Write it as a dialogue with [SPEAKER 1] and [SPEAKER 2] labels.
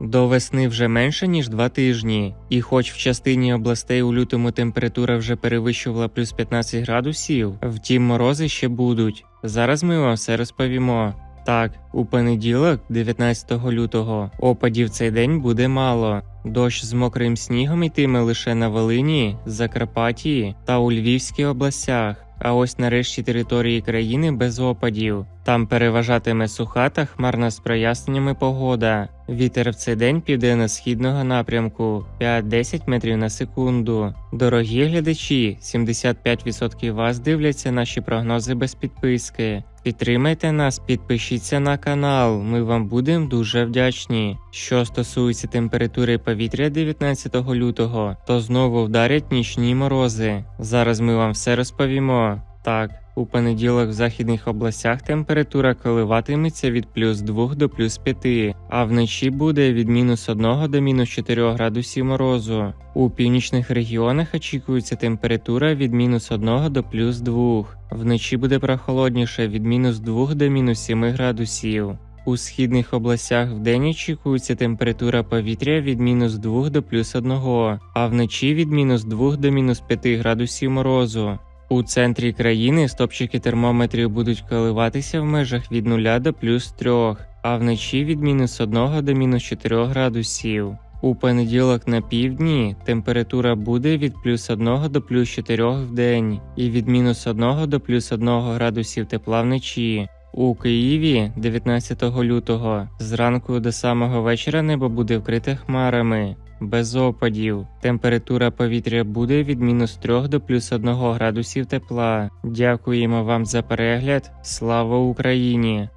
[SPEAKER 1] До весни вже менше ніж два тижні, і хоч в частині областей у лютому температура вже перевищувала плюс 15 градусів, втім морози ще будуть. Зараз ми вам все розповімо. Так, у понеділок, 19 лютого, опадів цей день буде мало. Дощ з мокрим снігом йтиме лише на Волині, Закарпатії та у Львівській областях. А ось нарешті території країни без опадів. Там переважатиме суха та хмарна з проясненнями погода. Вітер в цей день південно-східного напрямку 5-10 метрів на секунду. Дорогі глядачі, 75% вас дивляться наші прогнози без підписки. Підтримайте нас, підпишіться на канал. Ми вам будемо дуже вдячні. Що стосується температури повітря 19 лютого, то знову вдарять нічні морози. Зараз ми вам все розповімо. Так, у понеділок в західних областях температура коливатиметься від плюс 2 до плюс 5, а вночі буде від мінус 1 до мінус 4 градусів морозу. У північних регіонах очікується температура від мінус 1 до плюс 2. Вночі буде прохолодніше від мінус 2 до мінус 7 градусів. У східних областях вдень очікується температура повітря від мінус 2 до плюс 1, а вночі від мінус 2 до мінус 5 градусів морозу. У центрі країни стопчики термометрів будуть коливатися в межах від 0 до плюс 3, а вночі від мінус 1 до мінус 4 градусів. У понеділок на півдні температура буде від плюс 1 до плюс 4 в день і від мінус 1 до плюс 1 градусів тепла вночі. У Києві 19 лютого зранку до самого вечора небо буде вкрите хмарами. Без опадів. Температура повітря буде від мінус 3 до плюс 1 градусів тепла. Дякуємо вам за перегляд. Слава Україні!